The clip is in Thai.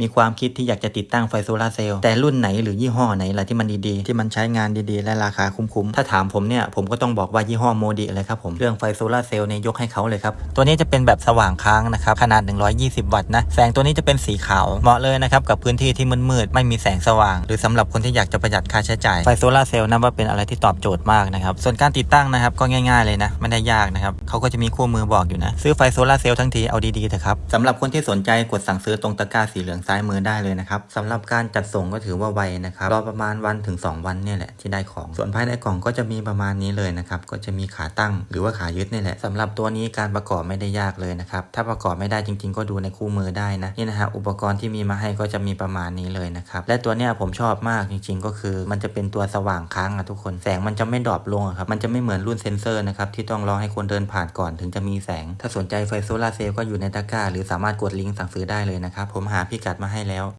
มีความคิดที่อยากจะติดตั้งไฟโซลาร์เซลล์แต่รุ่นไหนหรือยี่ห้อไหนล่ะที่มันดีๆ ที่มันใช้งานดีๆ และราคาคุ้มๆ ถ้าถามผมเนี่ย ผมก็ต้องบอกว่ายี่ห้อโมดิเลยครับผมเรื่องไฟโซลาร์เซลล์เนี่ยยกให้เขาเลยครับ ตัวนี้จะเป็นแบบสว่างค้างนะครับ ขนาด 120 วัตต์นะแสงตัวนี้จะเป็นสีขาวเหมาะเลยนะครับกับพื้นที่ที่มืดๆไม่มีแสงสว่าง หรือสำหรับคนที่อยากจะประหยัดค่าใช้จ่ายไฟโซลาร์เซลล์นับว่าเป็นอะไรที่ตอบโจทย์มากนะครับส่วนการติดตั้งนะครับก็ง่ายๆเลยนะไม่ได้ยากนะครับเขาก็จะมีคู่มือบอกอยู่นะซื้อไฟโซลาเซลล์ทั้งทีเอาดีๆเถอะครับสำหรับคนที่สนใจกดสั่งซื้อตรงตะกร้าสีเหลืองซ้ายมือได้เลยนะครับสำหรับการจัดส่งก็ถือว่าไวนะครับรอประมาณวันถึง 2 วันเนี่ยแหละที่ได้ของ ส่วนภายในกล่องก็จะมีประมาณนี้เลยนะครับก็จะมีขาตั้งหรือว่าขายึดนี่แหละสำหรับตัวนี้การประกอบไม่ได้ยากเลยนะครับถ้าประกอบไม่ได้จริง ๆ ก็ดูในคู่มือได้นะนี่นะฮะอุปกรณ์ที่มีมาให้ก็จะมีประมาณนี้เลยนะครับและตัวเนี้ยผมชอบมากจริง ๆ ก็คือมันจะเป็นตัวสว่างค้างอะทุกคนแสงมันจะไม่ดรอปลงครับมันจะไม่เหมือนรุ่นเซนเซอร์นะครับที่ต้องรอให้คนเดินผ่านก่อนถึงจะมีแสง ถ้าสนใจไฟโซลาเซลล์ก็อยู่ในตะกร้า หรือสามารถกดลิงก์สั่งซื้อได้เลยนะครับผมหาพิกัดมาให้แล้ว